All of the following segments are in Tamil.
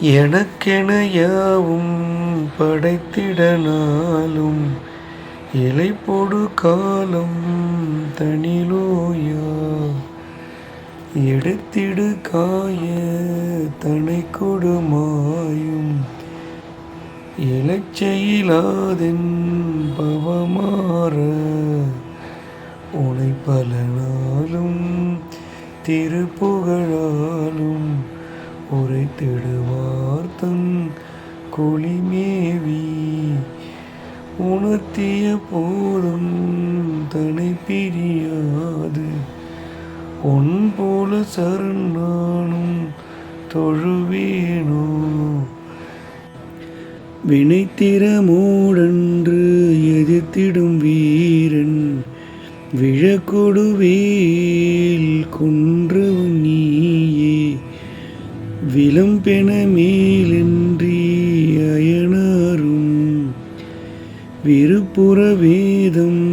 எனக்கென யாவும் படைத்திட நாளும் இலைப்பொடு காலம் தனிலோயா. எடுத்திடு காய தனை கொடுமாயும் இலச்செயிலாதென் பவமாற உனை பல நாளும் திருப்புகழாலும் உரைத்திடுவான் குளிமேவி உணர்த்திய போதும் தனை பிரியாது. உன் போல சரண் நானும் தொழுவேனோ வினைத்திறமோடன்று எதிர்த்திடும் வீரன் விழக்கொடுவேல் கொன்றவன் நீயே. விளம்பென மேலின்றி விருப்புற வேதம்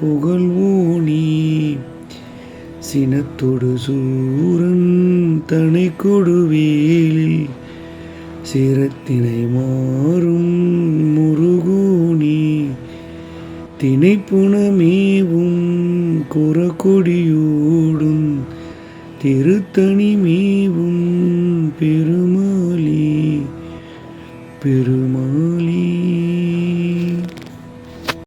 புகழ்வோனி சினத்தொடு சூரன் தனை கொடுவேலில் சிரத்தினை மாறும் முருகோனி. திணைப்புணமேவும் குறக்கொடியோடும் திருத்தணி மேவும் பெருமாளி பெருமாளி.